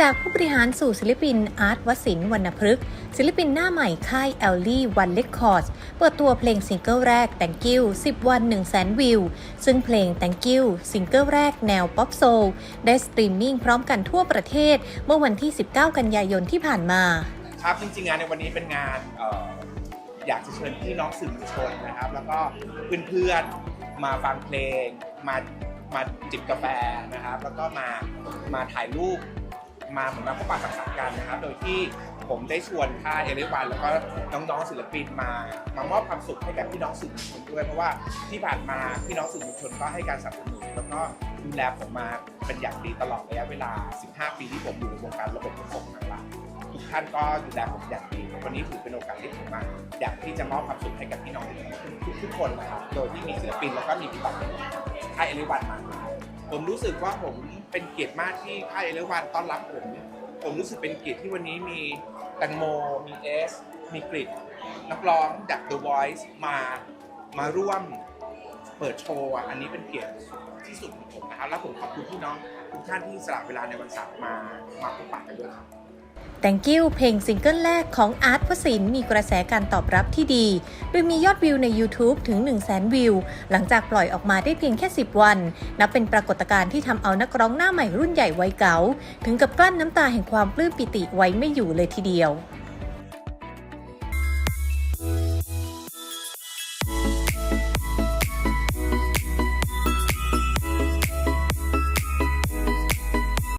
จากผู้บริหารสู่ศิลปินอาร์ตวสินวรรณพฤกษ์ศิลปินหน้าใหม่ค่ายแอลลี่วันเลคคอร์สเปิดตัวเพลงซิงเกิลแรก Thank You 10 วัน 1 0 0 0 0แสนวิว ซึ่งเพลง Thank You ซิงเกิลแรกแนวป๊อปโซลได้สตรีมมิ่งพร้อมกันทั่วประเทศ เมื่อวันที่ 19 กันยายนที่ผ่านมา ครับจริงๆงานในวันนี้เป็นงานอยากจะเชิญพี่น้องสื่อมวลชนนะครับ แล้วก็เพื่อนๆมาฟังเพลงมามาจิบกาแฟนะครับ แล้วก็มามาถ่ายรูป มาเหมือนมาพบปะสังสรรค์กันนะครับ โดยที่ผมได้ชวนค่าเอเลวันแล้วก็น้องๆศิลปินมามามอบความสุขให้กับพี่น้องสื่อมวลชนด้วยเพราะว่าที่ผ่านมาพี่น้องสื่อมวลชนก็ให้การสนับสนุนแล้วก็ดูแลผมมาเป็นอย่างดีตลอดระยะเวลา 15 ปีที่ผมอยู่ในวงการระบบขนส่งทางหลักทุกท่านก็ดูแลผมอย่างดีวันนี้ถือเป็นโอกาสที่ผมมาอยากที่จะมอบความสุขให้กับพี่น้องทุกทุกๆคนนะครับโดยที่มีศิลปินแล้วก็มีพี่บัตรค่ายเอลิวันมา ผมรู้สึกว่าผมเป็นเกียรติมากที่ค่ายเอลิวันต้อนรับผม ผมรู้สึกเป็นเกียรติที่วันนี้มีแตงโม มีเอส มีกริดนักร้องจาก The Voice มามาร่วมเปิดโชว์อะอันนี้เป็นเกียรติที่สุดของผมนะครับ แล้วผมขอบคุณพี่น้องทุกท่านที่สละเวลาในวันเสาร์มามาพบปะกันด้วยครับ Thank you เพลงซิงเกิลแรกของอาร์ตวสินมีกระแสการตอบรับที่ดี โดยมียอดวิวใน YouTube ถึง 1 0 0 0 0แสนวิว หลังจากปล่อยออกมาได้เพียงแค่ 10 วัน นับเป็นปรากฏการณ์ที่ทำเอานักร้องหน้าใหม่รุ่นใหญ่วัยเก๋า ถึงกับกลั้นน้ำตาแห่งความปลื้มปิติไว้ไม่อยู่เลยทีเดียว